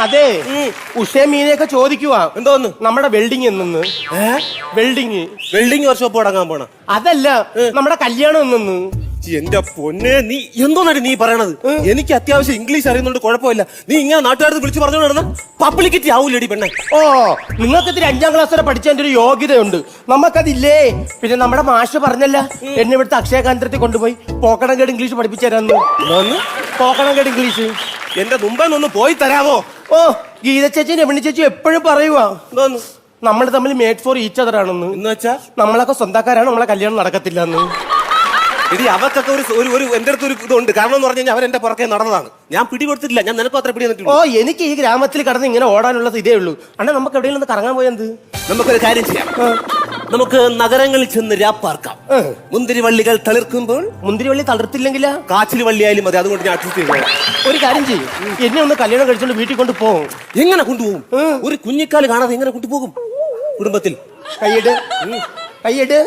അതെ. ഉഷേ മീനെയൊക്കെ ചോദിക്കുവാ. എന്തോന്ന്? നമ്മുടെ വെൽഡിങ് എന്നു വെൽഡിങ്. വെൽഡിങ് വർക്ക്ഷോപ്പ് തുടങ്ങാൻ പോണ. അതല്ല നമ്മുടെ കല്യാണം എന്നു എന്റെ പൊന്നെ നീ എന്തോന്നു നീ പറയണത്? എനിക്ക് അത്യാവശ്യം ഇംഗ്ലീഷ് അറിയുന്നുണ്ട് കുഴപ്പമില്ല. നീ ഇങ്ങനെ നാട്ടുകാരത്ത് വിളിച്ചു പറഞ്ഞോണ്ട് നടന്ന പബ്ലിക്കിറ്റി ആവൂലടി പെണ്ണെ. ഓ നിങ്ങൾക്ക് ഇത്തിരി അഞ്ചാം ക്ലാസ് വരെ പഠിച്ചതിന്റെ ഒരു യോഗ്യതയുണ്ട്. നമുക്കതില്ലേ പിന്നെ നമ്മുടെ മാഷ് പറഞ്ഞല്ല എന്നെ ഇവിടുത്തെ അക്ഷയ കേന്ദ്രത്തിൽ കൊണ്ടുപോയി പോക്കണം കേട് ഇംഗ്ലീഷ് പഠിപ്പിച്ചു തരാന്ന്? പോക്കണം കേട് ഇംഗ്ലീഷ്. എന്റെ മുമ്പേ പോയി തരാമോ ഓ ഗീത ചേച്ചി രമണി ചേച്ചി എപ്പോഴും പറയുവാ എന്തോന്ന് നമ്മൾ തമ്മിൽ മേഡ് ഫോർ ഈച്ച് അതർ ആണെന്ന്. എന്ന് വെച്ചാ? നമ്മളൊക്കെ സ്വന്തക്കാരാണ് നമ്മളെ കല്യാണം നടക്കത്തില്ല എന്ന് എടി അവർക്കൊക്കെ ഒരു ഒരു ഒരു എന്റെ അടുത്ത് ഒരു ഇതുണ്ട്. കാരണം എന്ന് പറഞ്ഞു കഴിഞ്ഞാൽ അവരെന്റെ പുറകെ നടന്നതാണ്. ഞാൻ പിടി കൊടുത്തിട്ടില്ല ഞാൻ നിനക്കും അത്ര പിടി ഓ തന്നിട്ടുണ്ട് എനിക്ക് ഈ ഗ്രാമത്തിൽ കടന്ന് ഇങ്ങനെ ഓടാനുള്ളത് ഇതേ ഉള്ളൂ. അണ്ണാ നമുക്ക് എവിടെയെങ്കിലും ഒന്ന് കറങ്ങാൻ പോയത് നമുക്കൊരു കാര്യം ചെയ്യാം. നമുക്ക് നഗരങ്ങളിൽ ചെന്ന് രാപ്പാർക്കാം മുന്തിരി മുന്തിരിവള്ളികൾ തളിർക്കുമ്പോൾ മുന്തിരിവള്ളി തളർത്തില്ലെങ്കിലാ? കാച്ചിൽ വള്ളിയായാലും മതി അതുകൊണ്ട് ഞാൻ അഡ്ജസ്റ്റ് ചെയ്തു ഒരു കാര്യം ചെയ്യും. എന്നെ ഒന്ന് കല്യാണം കഴിച്ചോണ്ട് വീട്ടിൽ കൊണ്ട് പോകും എങ്ങനെ കൊണ്ടുപോകും? ഒരു കുഞ്ഞിക്കാൽ കാണാതെ എങ്ങനെ കൊണ്ടുപോകും? കുടുംബത്തിൽ. കൈയിട് കൈയിട്